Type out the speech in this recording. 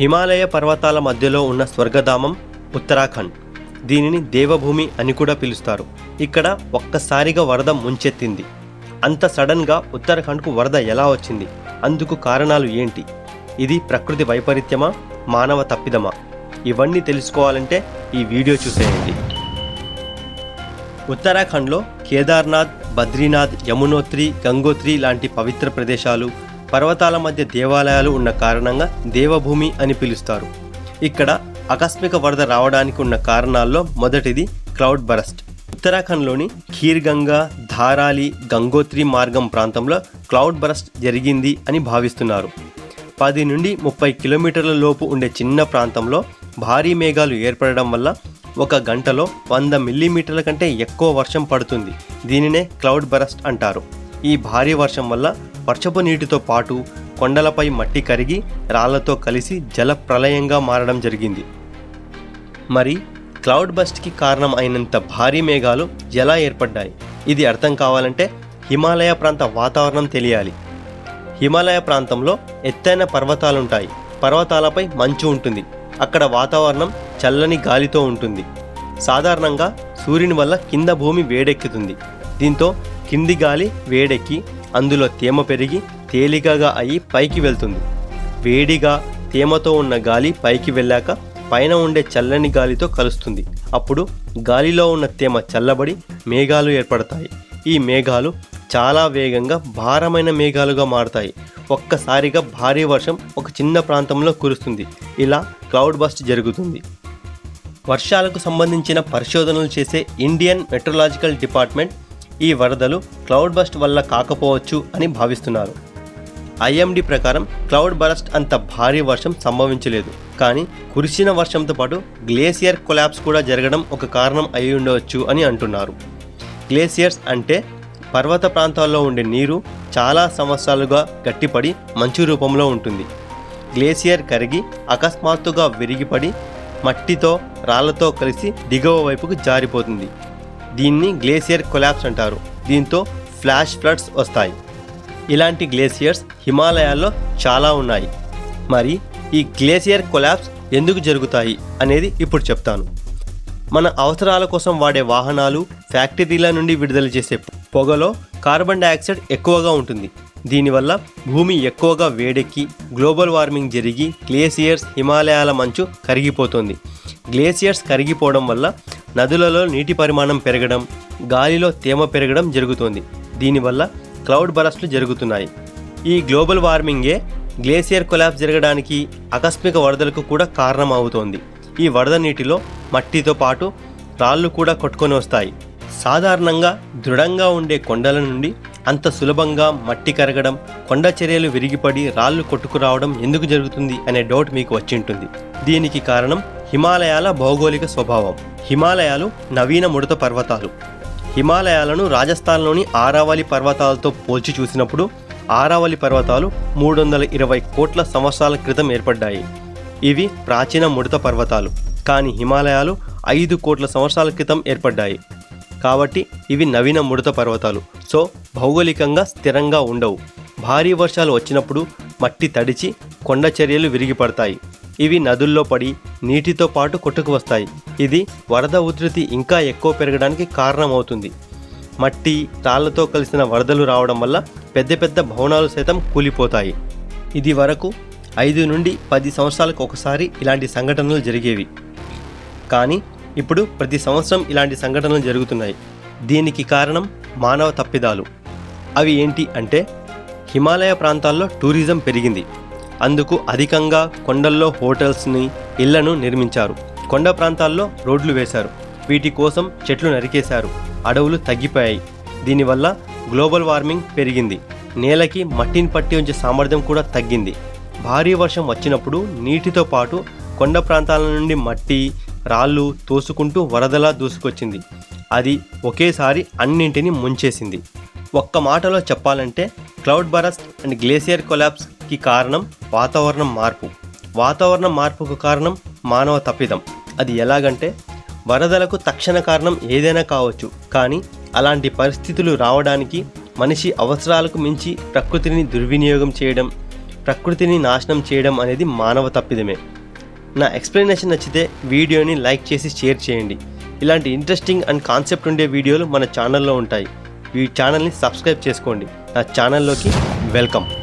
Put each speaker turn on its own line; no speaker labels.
హిమాలయ పర్వతాల మధ్యలో ఉన్న స్వర్గధామం ఉత్తరాఖండ్. దీనిని దేవభూమి అని కూడా పిలుస్తారు. ఇక్కడ ఒక్కసారిగా వరద ముంచెత్తింది. అంత సడన్గా ఉత్తరాఖండ్కు వరద ఎలా వచ్చింది? అందుకు కారణాలు ఏంటి? ఇది ప్రకృతి వైపరీత్యమా? మానవ తప్పిదమా? ఇవన్నీ తెలుసుకోవాలంటే ఈ వీడియో చూసేయండి. ఉత్తరాఖండ్లో కేదార్నాథ్ బద్రీనాథ్ యమునోత్రి గంగోత్రి లాంటి పవిత్ర ప్రదేశాలు పర్వతాల మధ్య దేవాలయాలు ఉన్న కారణంగా దేవభూమి అని పిలుస్తారు. ఇక్కడ ఆకస్మిక వరద రావడానికి ఉన్న కారణాల్లో మొదటిది క్లౌడ్ బరస్ట్. ఉత్తరాఖండ్లోని ఖీర్గంగా ధారాలి గంగోత్రి మార్గం ప్రాంతంలో క్లౌడ్ బరస్ట్ జరిగింది అని భావిస్తున్నారు. పది నుండి ముప్పై కిలోమీటర్ల లోపు ఉండే చిన్న ప్రాంతంలో భారీ మేఘాలు ఏర్పడడం వల్ల ఒక గంటలో వంద మిల్లీమీటర్ల కంటే ఎక్కువ వర్షం పడుతుంది. దీనినే క్లౌడ్ బరస్ట్ అంటారు. ఈ భారీ వర్షం వల్ల వర్షపు నీటితో పాటు కొండలపై మట్టి కరిగి రాళ్ళతో కలిసి జల ప్రళయంగా మారడం జరిగింది. మరి క్లౌడ్ బస్ట్కి కారణం అయినంత భారీ మేఘాలు ఎలా ఏర్పడ్డాయి? ఇది అర్థం కావాలంటే హిమాలయ ప్రాంత వాతావరణం తెలియాలి. హిమాలయ ప్రాంతంలో ఎత్తైన పర్వతాలుంటాయి. పర్వతాలపై మంచు ఉంటుంది. అక్కడ వాతావరణం చల్లని గాలితో ఉంటుంది. సాధారణంగా సూర్యుని వల్ల కింద భూమి వేడెక్కుతుంది. దీంతో కింది గాలి వేడెక్కి అందులో తేమ పెరిగి తేలికగా అయి పైకి వెళ్తుంది. వేడిగా తేమతో ఉన్న గాలి పైకి వెళ్ళాక పైన ఉండే చల్లని గాలితో కలుస్తుంది. అప్పుడు గాలిలో ఉన్న తేమ చల్లబడి మేఘాలు ఏర్పడతాయి. ఈ మేఘాలు చాలా వేగంగా భారమైన మేఘాలుగా మారతాయి. ఒక్కసారిగా భారీ వర్షం ఒక చిన్న ప్రాంతంలో కురుస్తుంది. ఇలా క్లౌడ్ బస్ట్ జరుగుతుంది. వర్షాలకు సంబంధించిన పరిశోధనలు చేసే ఇండియన్ మెట్రలాజికల్ డిపార్ట్మెంట్ ఈ వరదలు క్లౌడ్ బస్ట్ వల్ల కాకపోవచ్చు అని భావిస్తున్నారు. ఐఎండి ప్రకారం క్లౌడ్ బరస్ట్ అంత భారీ వర్షం సంభవించలేదు. కానీ కురిసిన వర్షంతో పాటు గ్లేసియర్ కొలాప్స్ కూడా జరగడం ఒక కారణం అయి ఉండవచ్చు అని అంటున్నారు. గ్లేసియర్స్ అంటే పర్వత ప్రాంతాల్లో ఉండే నీరు చాలా సంవత్సరాలుగా గట్టిపడి మంచు రూపంలో ఉంటుంది. గ్లేసియర్ కరిగి అకస్మాత్తుగా విరిగిపడి మట్టితో రాళ్ళతో కలిసి దిగువ వైపుకు జారిపోతుంది. దీన్ని గ్లేసియర్ కొలాప్స్ అంటారు. దీంతో ఫ్లాష్ ఫ్లడ్స్ వస్తాయి. ఇలాంటి గ్లేసియర్స్ హిమాలయాల్లో చాలా ఉన్నాయి. మరి ఈ గ్లేసియర్ కొలాప్స్ ఎందుకు జరుగుతాయి అనేది ఇప్పుడు చెప్తాను. మన అవసరాల కోసం వాడే వాహనాలు ఫ్యాక్టరీల నుండి విడుదల చేసే పొగలో కార్బన్ డయాక్సైడ్ ఎక్కువగా ఉంటుంది. దీనివల్ల భూమి ఎక్కువగా వేడెక్కి గ్లోబల్ వార్మింగ్ జరిగి గ్లేసియర్స్ హిమాలయాల మంచు కరిగిపోతుంది. గ్లేసియర్స్ కరిగిపోవడం వల్ల నదులలో నీటి పరిమాణం పెరగడం గాలిలో తేమ పెరగడం జరుగుతోంది. దీనివల్ల క్లౌడ్ బరస్ట్లు జరుగుతున్నాయి. ఈ గ్లోబల్ వార్మింగే గ్లేసియర్ కొలాప్స్ జరగడానికి ఆకస్మిక వరదలకు కూడా కారణం అవుతోంది ఈ వరద నీటిలో మట్టితో పాటు రాళ్ళు కూడా కొట్టుకొని వస్తాయి. సాధారణంగా దృఢంగా ఉండే కొండల నుండి అంత సులభంగా మట్టి కరగడం కొండ చర్యలు విరిగిపడి రాళ్ళు కొట్టుకురావడం ఎందుకు జరుగుతుంది అనే డౌట్ మీకు వచ్చింటుంది దీనికి కారణం హిమాలయాల భౌగోళిక స్వభావం. హిమాలయాలు నవీన ముడత పర్వతాలు. హిమాలయాలను రాజస్థాన్లోని ఆరావళి పర్వతాలతో పోల్చి చూసినప్పుడు ఆరావళి పర్వతాలు మూడు వందల ఇరవై కోట్ల సంవత్సరాల క్రితం ఏర్పడ్డాయి. ఇవి ప్రాచీన ముడత పర్వతాలు. కానీ హిమాలయాలు ఐదు కోట్ల సంవత్సరాల క్రితం ఏర్పడ్డాయి. కాబట్టి ఇవి నవీన ముడత పర్వతాలు. సో భౌగోళికంగా స్థిరంగా ఉండవు. భారీ వర్షాలు వచ్చినప్పుడు మట్టి తడిచి కొండ చర్యలు విరిగిపడతాయి. ఇవి నదుల్లో పడి నీటితో పాటు కొట్టుకు వస్తాయి. ఇది వరద ఉధృతి ఇంకా ఎక్కువ పెరగడానికి కారణమవుతుంది. మట్టి రాళ్ళతో కలిసిన వరదలు రావడం వల్ల పెద్ద పెద్ద భవనాలు సైతం కూలిపోతాయి. ఇది వరకు ఐదు నుండి పది సంవత్సరాలకు ఒకసారి ఇలాంటి సంఘటనలు జరిగేవి. కానీ ఇప్పుడు ప్రతి సంవత్సరం ఇలాంటి సంఘటనలు జరుగుతున్నాయి. దీనికి కారణం మానవ తప్పిదాలు. అవి ఏంటి అంటే హిమాలయ ప్రాంతాల్లో టూరిజం పెరిగింది. అందుకు అధికంగా కొండల్లో హోటల్స్ని ఇళ్ళను నిర్మించారు. కొండ ప్రాంతాల్లో రోడ్లు వేశారు. వీటి కోసం చెట్లు నరికేశారు. అడవులు తగ్గిపోయాయి. దీనివల్ల గ్లోబల్ వార్మింగ్ పెరిగింది. నేలకి మట్టిని పట్టి ఉంచే సామర్థ్యం కూడా తగ్గింది. భారీ వర్షం వచ్చినప్పుడు నీటితో పాటు కొండ ప్రాంతాల నుండి మట్టి రాళ్ళు తోసుకుంటూ వరదలా దూసుకొచ్చింది. అది ఒకేసారి అన్నింటినీ ముంచేసింది. ఒక్క మాటలో చెప్పాలంటే క్లౌడ్ బరస్ట్ అండ్ గ్లేసియర్ కొలాప్స్కి కారణం వాతావరణం మార్పు. వాతావరణం మార్పుకు కారణం మానవ తప్పిదం. అది ఎలాగంటే వరదలకు తక్షణ కారణం ఏదైనా కావచ్చు కానీ అలాంటి పరిస్థితులు రావడానికి మనిషి అవసరాలకు మించి ప్రకృతిని దుర్వినియోగం చేయడం ప్రకృతిని నాశనం చేయడం అనేది మానవ తప్పిదమే. నా ఎక్స్ప్లెనేషన్ నచ్చితే వీడియోని లైక్ చేసి షేర్ చేయండి. ఇలాంటి ఇంట్రెస్టింగ్ అండ్ కాన్సెప్ట్ ఉండే వీడియోలు మన ఛానల్లో ఉంటాయి. ఈ ఛానల్ని సబ్స్క్రైబ్ చేసుకోండి. నా ఛానల్లోకి వెల్కమ్.